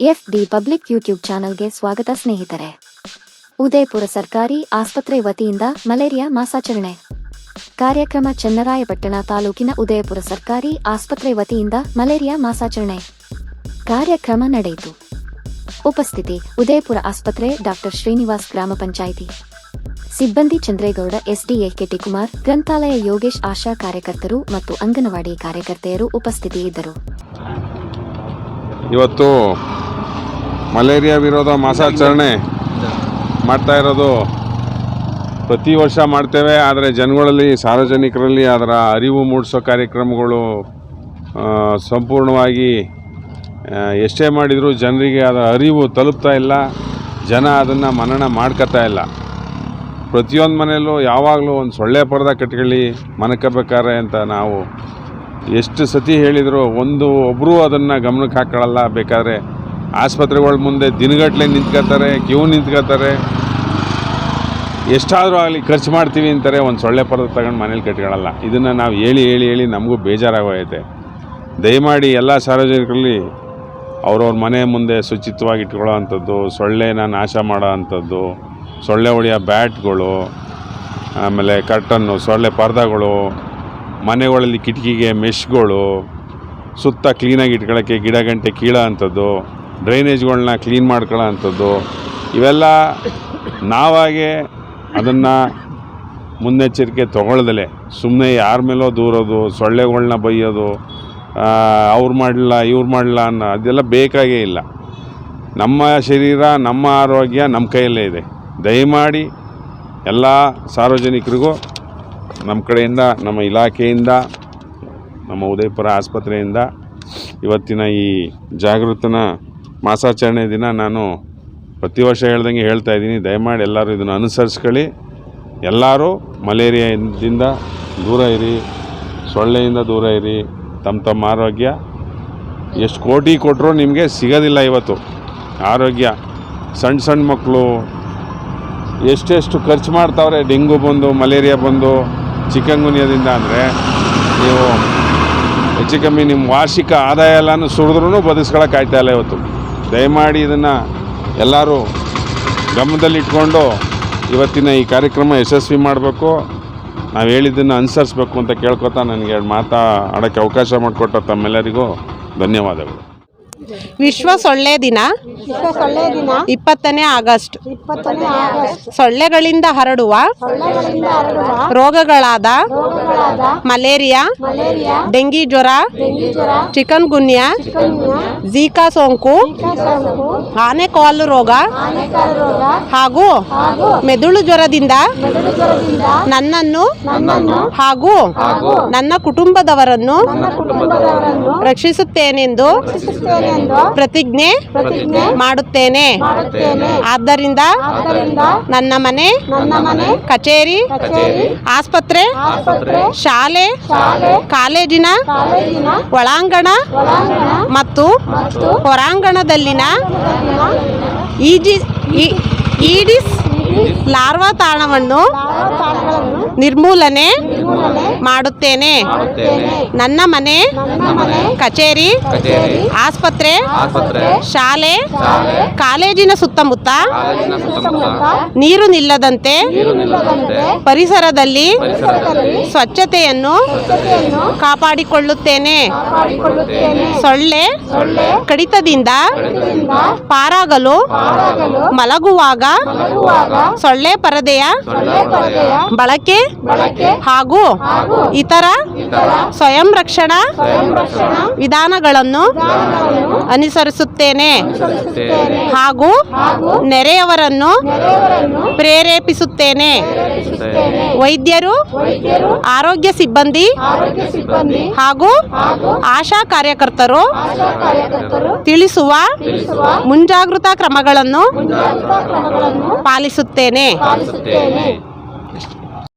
F D public YouTube ಚಾನೆಲ್ಗೆ ಸ್ವಾಗತ ಸ್ನೇಹಿತರೆ. ಉದಯಪುರ ಸರ್ಕಾರಿ ಆಸ್ಪತ್ರೆ ವತಿಯಿಂದ ಮಲೇರಿಯಾ ಮಾಸಾಚರಣೆ. ಕಾರ್ಯಕ್ರಮ ಚನ್ನರಾಯಪಟ್ಟಣ ತಾಲೂಕಿನ ಉದಯಪುರ ಸರ್ಕಾರಿ ಆಸ್ಪತ್ರೆ ವತಿಯಿಂದ ಮಲೇರಿಯಾ ಮಾಸಾಚರಣೆ. ಕಾರ್ಯಕ್ರಮ ನಡೆಯಿತು. ಉಪಸ್ಥಿತಿ, ಉದಯಪುರ ಆಸ್ಪತ್ರೆ ಡಾಕ್ಟರ್ ಶ್ರೀನಿವಾಸ್ ಗ್ರಾಮ ಪಂಚಾಯಿತಿ. ಸಿಬ್ಬಂದಿ ಚಂದ್ರೇಗೌಡ, ಎಸ್ಡಿಎ ಕೆಟಿ ಕುಮಾರ್ ಗ್ರಂಥಾಲಯ ಯೋಗೇಶ್ ಆಶಾ ಕಾರ್ಯಕರ್ತರು ಮತ್ತು ಅಂಗನವಾಡಿ ಕಾರ್ಯಕರ್ತೆಯರು ಉಪಸ್ಥಿತಿಯಿದ್ದರು ಇವತ್ತು ಮಲೇರಿಯಾ ವಿರೋಧ ಮಾಸಾಚರಣೆ ಮಾಡ್ತಾ ಇರೋದು ಪ್ರತಿ ವರ್ಷ ಮಾಡ್ತೇವೆ ಆದರೆ ಜನಗಳಲ್ಲಿ ಸಾರ್ವಜನಿಕರಲ್ಲಿ ಅದರ ಅರಿವು ಮೂಡಿಸೋ ಕಾರ್ಯಕ್ರಮಗಳು ಸಂಪೂರ್ಣವಾಗಿ ಎಷ್ಟೇ ಮಾಡಿದರೂ ಜನರಿಗೆ ಅದರ ಅರಿವು ತಲುಪ್ತಾ ಇಲ್ಲ. ಜನ ಅದನ್ನು ಮನನ ಮಾಡ್ಕೋತಾ ಇಲ್ಲ. ಪ್ರತಿಯೊಂದು ಮನೆಯಲ್ಲೂ ಯಾವಾಗಲೂ ಒಂದು ಸೊಳ್ಳೆ ಪರ್ದ ಕಟ್ಕೊಳ್ಳಿ ಮನಕಬೇಕಾರೆ ಅಂತ ನಾವು ಎಷ್ಟು ಸತಿ ಹೇಳಿದರೂ ಒಂದು ಒಬ್ಬರೂ ಅದನ್ನು ಗಮನಕ್ಕೆ ಹಾಕೊಳ್ಳಲ್ಲ. ಬೇಕಾದ್ರೆ ಆಸ್ಪತ್ರೆಗಳ ಮುಂದೆ ದಿನಗಟ್ಟಲೆ ನಿಂತ್ಕೋತಾರೆ ಕ್ಯೂ ನಿಂತ್ಕೋತಾರೆ ಎಷ್ಟಾದರೂ ಆಗಲಿ ಖರ್ಚು ಮಾಡ್ತೀವಿ ಅಂತಾರೆ, ಒಂದು ಸೊಳ್ಳೆ ಪರ್ದ ತಗೊಂಡು ಮನೇಲಿ ಕಟ್ಕೊಳ್ಳಲ್ಲ ಇದನ್ನು ನಾವು ಹೇಳಿ ಹೇಳಿ ಹೇಳಿ ನಮಗೂ ಬೇಜಾರಾಗೋಯ್ತೆ ದಯಮಾಡಿ ಎಲ್ಲ ಸಾರ್ವಜನಿಕರಲ್ಲಿ ಅವ್ರವ್ರ ಮನೆ ಮುಂದೆ ಶುಚಿತ್ವವಾಗಿ ಇಟ್ಕೊಳ್ಳೋ ಅಂಥದ್ದು, ಸೊಳ್ಳೆನ ನಾಶ ಮಾಡೋ ಅಂಥದ್ದು, ಸೊಳ್ಳೆ ಹೊಡೆಯೋ ಬ್ಯಾಟ್ಗಳು, ಆಮೇಲೆ ಕರ್ಟನ್ನು ಸೊಳ್ಳೆ ಪರ್ದಗಳು, ಮನೆಗಳಲ್ಲಿ ಕಿಟಕಿಗೆ ಮೆಶ್ಗಳು ಸುತ್ತ ಕ್ಲೀನಾಗಿ ಇಟ್ಕೊಳ್ಳೋಕ್ಕೆ ಗಿಡ ಗಂಟೆ ಕೀಳೋ ಅಂಥದ್ದು ಡ್ರೈನೇಜ್ಗಳನ್ನ ಕ್ಲೀನ್ ಮಾಡ್ಕೊಳ್ಳೋ ಅಂಥದ್ದು, ಇವೆಲ್ಲ ನಾವಾಗೆ ಅದನ್ನು ಮುನ್ನೆಚ್ಚರಿಕೆ ತೊಗೊಳ್ದಲೆ ಸುಮ್ಮನೆ ಯಾರ ಮೇಲೋ ದೂರೋದು ಸೊಳ್ಳೆಗಳನ್ನ ಬೈಯೋದು ಅವ್ರು ಮಾಡಲಿಲ್ಲ ಇವ್ರು ಮಾಡಲಿಲ್ಲ ಅನ್ನೋ ಅದೆಲ್ಲ ಬೇಕಾಗೇ ಇಲ್ಲ. ನಮ್ಮ ಶರೀರ, ನಮ್ಮ ಆರೋಗ್ಯ ನಮ್ಮ ಕೈಯಲ್ಲೇ ಇದೆ. ದಯಮಾಡಿ ಎಲ್ಲ ಸಾರ್ವಜನಿಕರಿಗೂ ನಮ್ಮ ಕಡೆಯಿಂದ, ನಮ್ಮ ಇಲಾಖೆಯಿಂದ, ನಮ್ಮ ಉದಯಪುರ ಆಸ್ಪತ್ರೆಯಿಂದ, ಇವತ್ತಿನ ಈ ಜಾಗೃತನ ಮಾಸಾಚರಣೆ ದಿನ ನಾನು ಪ್ರತಿ ವರ್ಷ ಹೇಳ್ದಂಗೆ ಹೇಳ್ತಾ ಇದ್ದೀನಿ. ದಯಮಾಡಿ ಎಲ್ಲರೂ ಇದನ್ನು ಅನುಸರಿಸ್ಕೊಳ್ಳಿ. ಎಲ್ಲರೂ ಮಲೇರಿಯಾದಿಂದ ದೂರ ಇರಿ, ಸೊಳ್ಳೆಯಿಂದ ದೂರ ಇರಿ. ತಮ್ಮ ತಮ್ಮ ಆರೋಗ್ಯ ಎಷ್ಟು ಕೋಟಿ ಕೊಟ್ಟರು ನಿಮಗೆ ಸಿಗೋದಿಲ್ಲ ಇವತ್ತು. ಆರೋಗ್ಯ ಸಣ್ಣ ಸಣ್ಣ ಮಕ್ಕಳು ಎಷ್ಟೆಷ್ಟು ಖರ್ಚು ಮಾಡ್ತಾವ್ರೆ. ಡೆಂಗು ಬಂದು, ಮಲೇರಿಯಾ ಬಂದು ಚಿಕನ್ಗುನ್ಯದಿಂದ ಅಂದರೆ ನೀವು ಹೆಚ್ಚು ಕಮ್ಮಿ ನಿಮ್ಮ ವಾರ್ಷಿಕ ಆದಾಯ ಎಲ್ಲನೂ ಸುರಿದ್ರೂ ಬದುಕ್ಸ್ಕೊಳಕ್ಕೆ ಆಯ್ತಾ ಇಲ್ಲ ಇವತ್ತು. ದಯಮಾಡಿ ಇದನ್ನು ಎಲ್ಲರೂ ಗಮನದಲ್ಲಿಟ್ಕೊಂಡು ಇವತ್ತಿನ ಈ ಕಾರ್ಯಕ್ರಮ ಯಶಸ್ವಿ ಮಾಡಬೇಕು. ನಾವು ಹೇಳಿದ್ದನ್ನು ಅನುಸರಿಸ್ಬೇಕು ಅಂತ ಕೇಳ್ಕೊತಾ ನನಗೆ ಎರಡು ಮಾತಾ ಆಡೋಕ್ಕೆ ಅವಕಾಶ ಮಾಡಿಕೊಟ್ಟ ತಮ್ಮೆಲ್ಲರಿಗೂ ಧನ್ಯವಾದಗಳು. ವಿಶ್ವ ಸೊಳ್ಳೆ ದಿನ. ವಿಶ್ವ ಸೊಳ್ಳೆ ದಿನ ಇಪ್ಪತ್ತನೇ ಆಗಸ್ಟ್. ಸೊಳ್ಳೆಗಳಿಂದ ಹರಡುವ ಸೊಳ್ಳೆಗಳಿಂದ ಹರಡುವ ರೋಗಗಳಾದ ರೋಗಗಳಾದ ಮಲೇರಿಯಾ ಡೆಂಗಿ ಜ್ವರ ಚಿಕನ್ ಗುನ್ಯಾ ಚಿಕನ್ಗುನ್ಯ ಝೀಕಾ ಸೋಂಕು ಆನೆ ಆನೆಕಾಲು ರೋಗ ಹಾಗೂ ಮೆದುಳು ಜ್ವರದಿಂದ ನನ್ನನ್ನು ಹಾಗೂ ನನ್ನ ಕುಟುಂಬದವರನ್ನು ರಕ್ಷಿಸುತ್ತೇನೆಂದು ರಕ್ಷಿಸುತ್ತೇನೆ ಪ್ರತಿಜ್ಞೆ ಮಾಡುತ್ತೇನೆ. ಆದ್ದರಿಂದ ನನ್ನ ಮನೆ ಕಚೇರಿ ಆಸ್ಪತ್ರೆ ಶಾಲೆ ಕಾಲೇಜಿನ ಒಳಾಂಗಣ ಮತ್ತು ಹೊರಾಂಗಣದಲ್ಲಿನ ಈಜಿ ಈಡಿಸ್ ಲಾರ್ವಾ ತಾಣವನ್ನು ನಿರ್ಮೂಲನೆ ಮಾಡುತ್ತೇನೆ. ನನ್ನ ಮನೆ, ಕಚೇರಿ, ಆಸ್ಪತ್ರೆ, ಶಾಲೆ, ಕಾಲೇಜಿನ ಸುತ್ತಮುತ್ತ ನೀರು ನಿಲ್ಲದಂತೆ ಪರಿಸರದಲ್ಲಿ ಸ್ವಚ್ಛತೆಯನ್ನು ಕಾಪಾಡಿಕೊಳ್ಳುತ್ತೇನೆ. ಸೊಳ್ಳೆ ಕಡಿತದಿಂದ ಪಾರಾಗಲು ಮಲಗುವಾಗ ಸೊಳ್ಳೆ ಪರದೆಯ ಬಳಕೆ ಹಾಗೂ ಇತರ ಸ್ವಯಂ ರಕ್ಷಣಾ ವಿಧಾನಗಳನ್ನು ಅನುಸರಿಸುತ್ತೇನೆ ಹಾಗೂ ನೆರೆಯವರನ್ನು ಪ್ರೇರೇಪಿಸುತ್ತೇನೆ. ವೈದ್ಯರು ಆರೋಗ್ಯ ಸಿಬ್ಬಂದಿ ಹಾಗೂ ಆಶಾ ಕಾರ್ಯಕರ್ತರು ತಿಳಿಸುವ ಮುಂಜಾಗೃತಾ ಕ್ರಮಗಳನ್ನು ಮುಂಜಾಗ್ರತಾ ಕ್ರಮಗಳನ್ನು ಪಾಲಿಸುತ್ತೇನೆ. ಪಾಲಿಸುತ್ತೇನೆ.